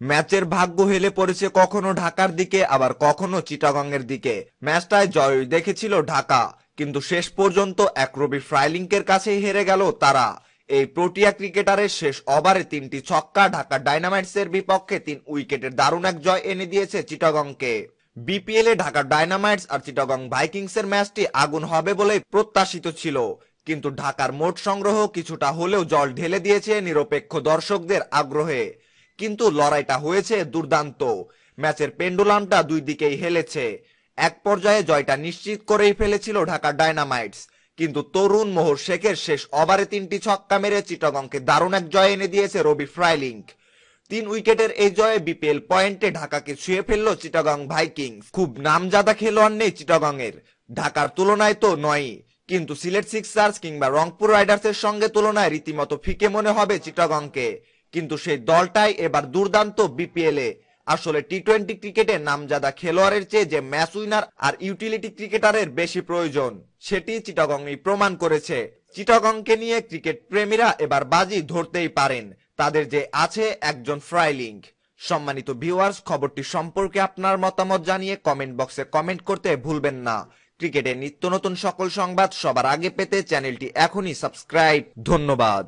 ম্যাচের ভাগ্য হেলে পড়েছে কখনো ঢাকার দিকে, আবার কখনো চিটাগংয়ের দিকে। ম্যাচটায় জয় দেখেছিল ঢাকা, কিন্তু শেষ পর্যন্ত এক রবি ফ্রাইলিংকের কাছেই হেরে গেল তারা। এই প্রোটিয়া ক্রিকেটারের শেষ ওভারে তিনটি ছক্কা, ঢাকা ডাইনামাইটসের বিপক্ষে তিন উইকেটের দারুণ এক জয় এনে দিয়েছে চিটাগংকে। বিপিএল ঢাকা ডাইনামাইটস আর চিটাগং ভাইকিংসের ম্যাচটি আগুন হবে বলে প্রত্যাশিত ছিল, কিন্তু ঢাকার মোট সংগ্রহ কিছুটা হলেও জল ঢেলে দিয়েছে নিরপেক্ষ দর্শকদের আগ্রহে। কিন্তু লড়াইটা হয়েছে দুর্দান্ত। ম্যাচের পেন্ডুলামটা দুই দিকেই হেলেছে। এক পর্যায়ে জয়টা নিশ্চিত করেই ফেলেছিল ঢাকা ডাইনামাইটস কিন্তু তরুণ মোহর শেখের শেষ ওভারে তিনটি ছক্কা মেরে চিটাগংকে দারুণ এক জয় এনে দিয়েছে রবি ফ্রাইলিংক তিন উইকেটের এই জয়ে বিপিএল পয়েন্টে ঢাকাকে ছুঁয়ে ফেলল চিটাগং ভাইকিংস। খুব নামজাদা খেলোয়াড় নেই চিটাগং এর ঢাকার তুলনায় তো নয়ই। কিন্তু সিলেট সিক্সার্স কিংবা রংপুর রাইডার্সের সঙ্গে তুলনায় রীতিমতো ফিকে মনে হবে চিটাগংকে। কিন্তু সেই দলটাই এবার দুর্দান্ত বিপিএল এ। আসলে টি টোয়েন্টি ক্রিকেটে নামজাদা খেলোয়াড়ের চেয়ে যে ম্যাচ উইনার আর ইউটিলিটি ক্রিকেটারের বেশি প্রয়োজন, সেটি চিটাগংই প্রমাণ করেছে। চিটাগংকে নিয়ে ক্রিকেট প্রেমীরা এবার বাজি ধরতেই পারেন, তাদের যে আছে একজন ফ্রাইলিংক সম্মানিত ভিউয়ার্স খবরটি সম্পর্কে আপনার মতামত জানিয়ে কমেন্ট বক্সে কমেন্ট করতে ভুলবেন না। ক্রিকেটের নিত্য নতুন সকল সংবাদ সবার আগে পেতে চ্যানেলটি এখনই সাবস্ক্রাইব ধন্যবাদ।